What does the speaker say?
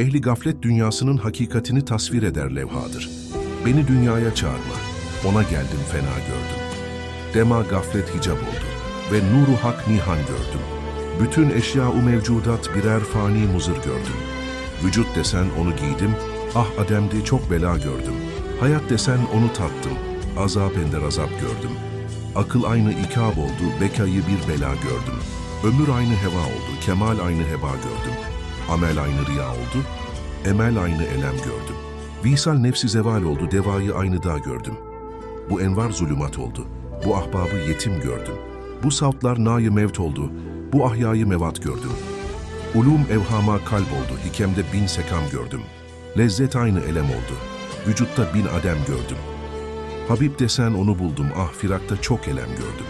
ehli gaflet dünyasının hakikatini tasvir eder levhadır. Beni dünyaya çağırma, ona geldim fena gördüm. Dema gaflet hicap oldu ve nuru hak nihan gördüm. Bütün eşya-u mevcudat birer fani muzır gördüm. Vücut desen onu giydim, ah ademdi çok bela gördüm. Hayat desen onu tattım, azap ender azap gördüm. Akıl aynı ikab oldu, bekayı bir bela gördüm. Ömür aynı heva oldu, kemal aynı heba gördüm. Amel aynı riya oldu, emel aynı elem gördüm. Visal nefsi zeval oldu, devayı aynı dağ gördüm. Bu envar zulümat oldu, bu ahbabı yetim gördüm. Bu savtlar nayı mevt oldu, bu ahyayı mevat gördüm. Ulum evhama kalp oldu, hikemde bin sekam gördüm. Lezzet aynı elem oldu, vücutta bin adem gördüm. Habib desen onu buldum, ah firakta çok elem gördüm.